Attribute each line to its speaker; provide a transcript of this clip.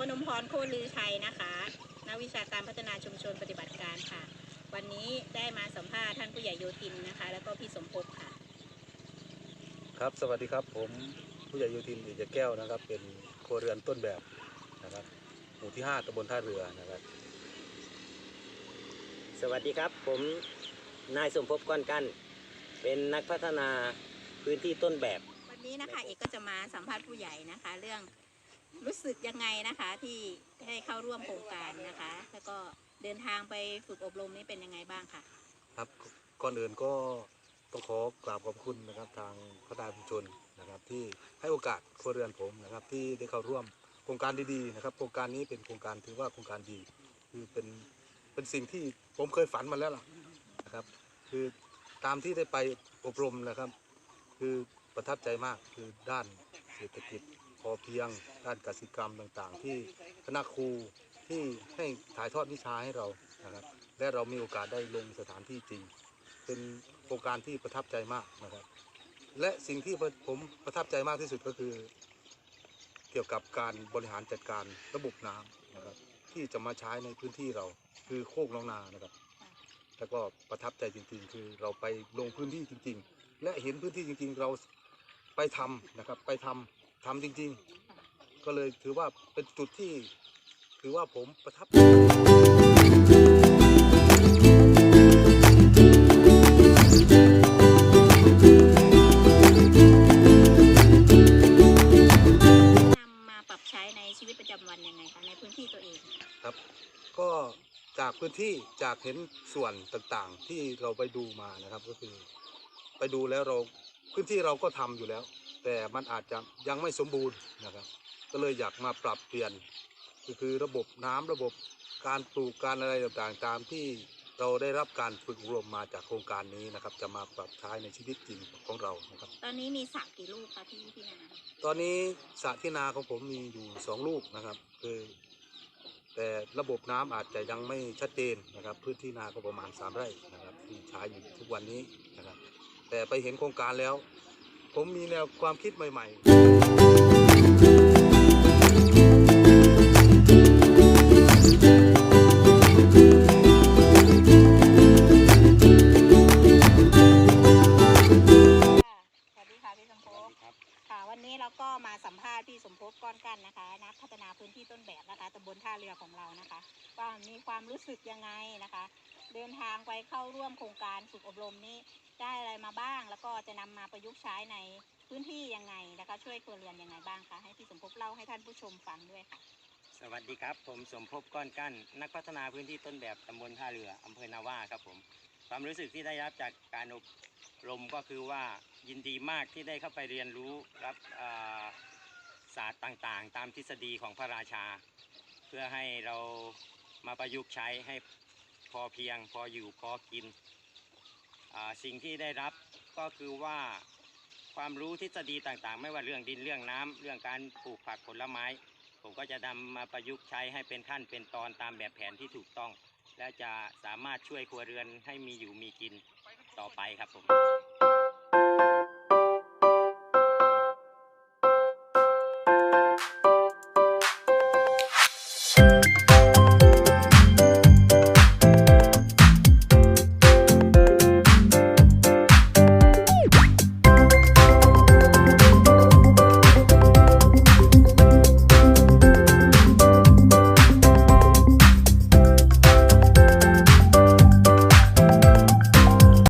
Speaker 1: พนมพรโคลือชัยนะคะนักวิชาการพัฒนาชุมชนปฏิบัติการค่ะ วันนี้ได้มาสัมภาษณ์ท่านผู้ใหญ่โยธินนะคะ แล้วก็พี่สมภพค่ะ
Speaker 2: ครับสวัสดีครับผมผู้ใหญ่โยธินเอกแก้วนะครับ เป็นครัวเรือนต้นแบบนะครับ หมู่ที่ 5ตำบลท่าเรือนะครับ
Speaker 3: สวัสดีครับ ผมนายสมภพก้อนกันเป็นนักพัฒนาพื้นที่ต้นแบบ
Speaker 1: วันนี้นะคะเอกก็จะมาสัมภาษณ์ผู้ใหญ่นะคะ เรื่อง รู้สึกยังไงนะคะ ที่ได้เข้าร่วมโครงการนะคะ แล้วก็เดินทางไปฝึกอบรมนี่เป็นยังไงบ้างคะ
Speaker 2: ครับก่อนอื่นก็ต้องขอกราบขอบคุณนะครับทางพัฒนาชุมชนนะครับ ที่ให้โอกาสครัวเรือนผมนะครับ ที่ได้เข้าร่วมโครงการดีๆนะครับ โครงการนี้เป็นโครงการถือว่าโครงการดี คือเป็นเป็นสิ่งที่ผมเคยฝันมาแล้วล่ะนะครับ คือตามที่ได้ไปอบรมนะครับ คือประทับใจมากคือด้านเศรษฐกิจ พอเพียงด้านกสิกรรมต่างๆ ที่คณะครูที่ให้ถ่ายทอดวิชาให้เรานะครับ และเรามีโอกาสได้ลงสถานที่จริง เป็นโครงการที่ประทับใจมากนะครับ และสิ่งที่ผมประทับใจมากที่สุดก็คือ เกี่ยวกับการบริหารจัดการระบบน้ำนะครับ ที่จะมาใช้ในพื้นที่เราคือโคกน้องนานะครับแล้วก็ประทับใจจริงๆ คือเราไปลงพื้นที่จริง ๆ และเห็นพื้นที่จริง ๆ เราไปทำนะครับไปทำ ทำจริง ๆ ก็เลยถือว่าเป็นจุดที่ถือว่าผมประทับ
Speaker 1: นำมาปรับใช้ในชีวิตประจำวันยังไงคะในพื้นที่ตัวเอง
Speaker 2: ครับก็จากพื้นที่จากเห็นส่วนต่างๆ ที่เราไปดูมานะครับก็คือ ไปดูแล้วเรา พื้นที่เราก็ทำอยู่แล้ว แต่มันอาจจะยังไม่สมบูรณ์นะครับ ก็เลยอยากมาปรับเปลี่ยนก็คือระบบน้ำระบบการปลูกการอะไรต่างๆ ตามที่เราได้รับการฝึกอบรมมาจากโครงการนี้นะครับ จะมาปรับใช้ในชีวิตจริงของเรานะครับ
Speaker 1: ตอนนี้มีสระกี่ลูกคะที่ที่นา
Speaker 2: ตอนนี้สระที่นาของผมมีอยู่สองลูกนะครับ คือ แต่ระบบน้ำอาจจะยังไม่ชัดเจนนะครับ พื้นที่นาก็ประมาณสามไร่นะครับ ที่ใช้อยู่ทุกวันนี้นะครับ แต่ไปเห็นโครงการแล้ว ผมมีแนวความคิดใหม่ๆ
Speaker 1: สวัสดีค่ะพี่สมภพค่ะวันนี้เราก็มาสัมภาษณ์พี่สมภพก้อนกันนะคะ นักพัฒนาพื้นที่ต้นแบบนะคะตำบลท่าเรือของเรานะคะ ว่ามีความรู้สึกยังไงนะคะ เดินทางไปเข้าร่วมโครงการฝึกอบรมนี้ ได้อะไรมาบ้าง แล้วก็จะนำมาประยุกต์ใช้ในพื้นที่ยังไงนะคะช่วยครัวเรือนยังไงบ้างคะให้พี่สมภพเล่าให้ท่านผู้ชมฟังด้วยค่ะ
Speaker 3: สวัสดีครับ ผมสมภพก้อนกั้น นักพัฒนาพื้นที่ต้นแบบตำบลท่าเรืออำเภอนาว่าครับผมความรู้สึกที่ได้รับจากการอบรมก็คือว่ายินดีมากที่ได้เข้าไปเรียนรู้รับศาสตร์ต่างๆ ตามทฤษฎีของพระราชา เพื่อให้เรามาประยุกต์ใช้ให้ พอเพียงพออยู่พอกิน สิ่งที่ได้รับก็คือว่าความรู้ทฤษฎีต่างๆ ไม่ว่าเรื่องดินเรื่องน้ำเรื่องการปลูกผักผลไม้ ผมก็จะนำมาประยุกต์ใช้ให้เป็นขั้นเป็นตอนตามแบบแผนที่ถูกต้อง และจะสามารถช่วยครัวเรือนให้มีอยู่มีกินต่อไปครับผม